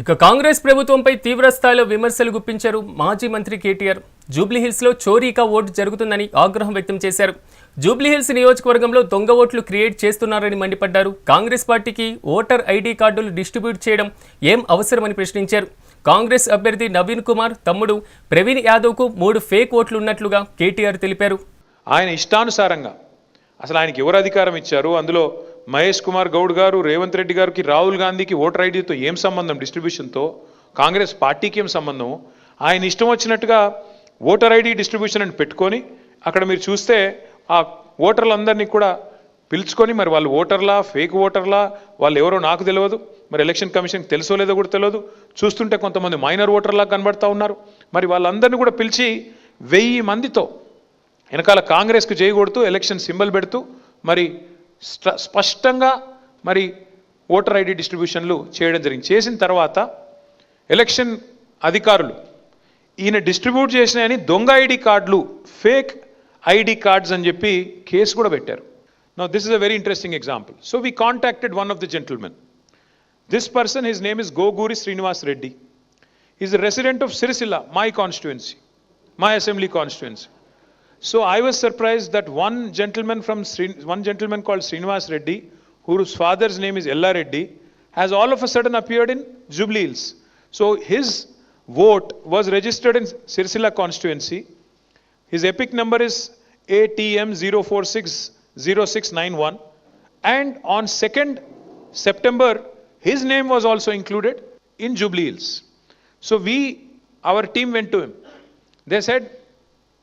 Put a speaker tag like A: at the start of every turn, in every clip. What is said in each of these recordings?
A: ఇక కాంగ్రెస్ ప్రభుత్వంపై తీవ్రస్థాయిలో విమర్శలు గుప్పించారు మాజీ మంత్రి కేటీఆర్. జూబ్లీహిల్స్లో చోరీకా ఓటు జరుగుతుందని ఆగ్రహం వ్యక్తం చేశారు. జూబ్లీహిల్స్ నియోజకవర్గంలో దొంగ ఓట్లు క్రియేట్ చేస్తున్నారని మండిపడ్డారు. కాంగ్రెస్ పార్టీకి ఓటర్ ఐడి కార్డులు డిస్ట్రిబ్యూట్ చేయడం ఏం అవసరమని ప్రశ్నించారు. కాంగ్రెస్ అభ్యర్థి నవీన్ కుమార్ తమ్ముడు ప్రవీణ్ యాదవ్కు మూడు ఫేక్ ఓట్లు ఉన్నట్లుగా కేటీఆర్ తెలిపారు.
B: ఆయన ఇష్టానుసారంగా అసలు ఆయనకి ఎవరు అధికారం ఇచ్చారు? అందులో మహేష్ కుమార్ గౌడ్ గారు రేవంత్ రెడ్డి గారికి రాహుల్ గాంధీకి ఓటర్ ఐడితో ఏం సంబంధం డిస్ట్రిబ్యూషన్తో? కాంగ్రెస్ పార్టీకి ఏం సంబంధం? ఆయన ఇష్టం వచ్చినట్టుగా ఓటర్ ఐడి డిస్ట్రిబ్యూషన్ అని పెట్టుకొని అక్కడ మీరు చూస్తే ఆ ఓటర్లందరినీ కూడా పిలుచుకొని మరి వాళ్ళు ఓటర్లా ఫేక్ ఓటర్లా వాళ్ళు ఎవరో నాకు తెలియదు మరి ఎలక్షన్ కమిషన్కి తెలుసో లేదో కూడా తెలియదు చూస్తుంటే కొంతమంది మైనర్ ఓటర్లా కనబడతా ఉన్నారు. మరి వాళ్ళందరినీ కూడా పిలిచి వెయ్యి మందితో వెనకాల కాంగ్రెస్కి చేయకూడుతూ ఎలక్షన్ సింబల్ పెడుతూ మరి స్పష్టంగా మరి ఓటర్ ఐడి డిస్ట్రిబ్యూషన్లు చేయడం జరిగింది. చేసిన తర్వాత ఎలక్షన్ అధికారులు ఈయన డిస్ట్రిబ్యూట్ చేసినాయని దొంగ ఐడి కార్డులు ఫేక్ ఐడి కార్డ్స్ అని చెప్పి కేసు కూడా పెట్టారు. No this is a very interesting example so we contacted one of the gentlemen this person his name is Goguri Srinivas Reddy is resident of Sircilla my constituency my assembly constituency. So I was surprised that one gentleman from Sri, one gentleman called Srinivas Reddy, whose father's name is Ella Reddy, has all of a sudden appeared in Jubilee Hills. So his vote was registered in Sirisilla constituency. His epic number is ATM 0460691. And on 2nd September, his name was also included in Jubilee Hills. So we, our team went to him. They said,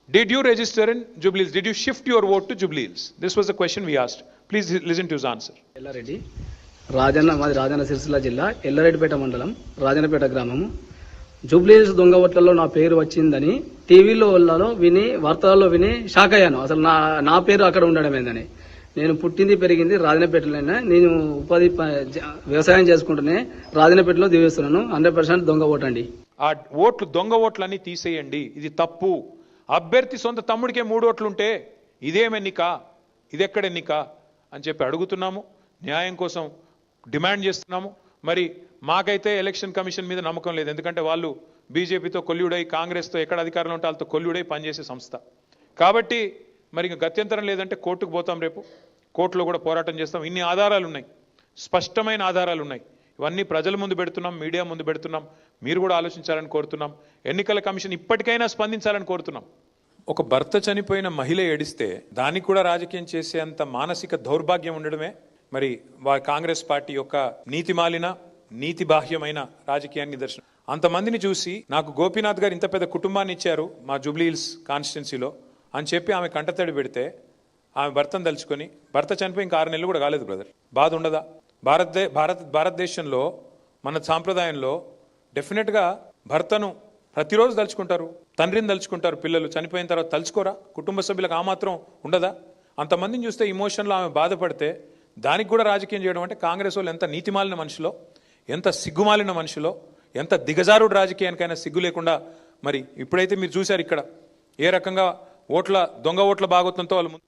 B: Did you register in Jubilee Hills? Did you shift your vote to Jubilee Hills? This was the question we asked. Please listen to his answer.
C: Yellareddy Rajanna మాది రాజన్న సిరిసిల్ల జిల్లా ఎల్లారెడ్డిపేట మండలం రాజన్నపేట గ్రామము జూబ్లీస్ దొంగ ఓట్లలో నా పేరు వచ్చిందని టీవీలో వాళ్ళలో విని వార్తల్లో విని షాక్ అయ్యాను అసలు నా నా పేరు అక్కడ ఉండడం ఏందని నేను పుట్టింది పెరిగింది రాజన్నపేటలోనే నేను ఉపాధి వ్యవసాయం చేసుకుంటూనే రాజన్నపేటలో దివేస్తున్నాను హండ్రెడ్ పర్సెంట్ దొంగ ఓటండి
B: ఆ ఓట్లు దొంగ ఓట్లన్నీ తీసేయండి ఇది తప్పు అభ్యర్థి సొంత తమ్ముడికే మూడు ఓట్లుంటే ఇదేం ఎన్నిక ఎన్నిక అని చెప్పి అడుగుతున్నాము. న్యాయం కోసం డిమాండ్ చేస్తున్నాము. మరి మాకైతే ఎలక్షన్ కమిషన్ మీద నమ్మకం లేదు. ఎందుకంటే వాళ్ళు బీజేపీతో కొల్లుడై కాంగ్రెస్తో ఎక్కడ అధికారంలో ఉంటే వాళ్ళతో కొల్లుడై పనిచేసే సంస్థ. కాబట్టి మరి ఇంకా గత్యంతరం లేదంటే కోర్టుకు పోతాం రేపు. కోర్టులో కూడా పోరాటం చేస్తాం. ఇన్ని ఆధారాలు ఉన్నాయి స్పష్టమైన ఆధారాలు ఉన్నాయి ఇవన్నీ ప్రజల ముందు పెడుతున్నాం మీడియా ముందు పెడుతున్నాం. మీరు కూడా ఆలోచించాలని కోరుతున్నాం. ఎన్నికల కమిషన్ ఇప్పటికైనా స్పందించాలని కోరుతున్నాం. ఒక భర్త చనిపోయిన మహిళ ఏడిస్తే దానికి కూడా రాజకీయం చేసేంత మానసిక దౌర్భాగ్యం ఉండడమే. మరి వా కాంగ్రెస్ పార్టీ యొక్క నీతిమాలిన నీతి బాహ్యమైన రాజకీయాన్ని నిదర్శనం. అంతమందిని చూసి నాకు గోపీనాథ్ గారు ఇంత పెద్ద కుటుంబాన్ని ఇచ్చారు మా జూబ్లీహిల్స్ కాన్స్టిట్యున్సీలో అని చెప్పి ఆమె కంటతడి పెడితే ఆమె భర్తను తలుచుకొని భర్త చనిపోయి ఇంకా ఆరు నెలలు కూడా కాలేదు బ్రదర్. బాధ ఉండదా? భారతదే భారత భారతదేశంలో మన సాంప్రదాయంలో డెఫినెట్గా భర్తను ప్రతిరోజు తలుచుకుంటారు తండ్రిని తలుచుకుంటారు పిల్లలు చనిపోయిన తర్వాత తలుచుకోరా? కుటుంబ సభ్యులకు ఆ మాత్రం ఉండదా? అంతమందిని చూస్తే ఇమోషన్లో ఆమె బాధపడితే దానికి కూడా రాజకీయం చేయడం అంటే కాంగ్రెస్ వాళ్ళు ఎంత నీతిమాలిన మనిషిలో ఎంత సిగ్గుమాలిన మనిషిలో ఎంత దిగజారుడు రాజకీయానికైనా సిగ్గు లేకుండా మరి ఇప్పుడైతే మీరు చూశారు ఇక్కడ ఏ రకంగా ఓట్ల దొంగ ఓట్ల భాగోత్వంతో వాళ్ళు ముందు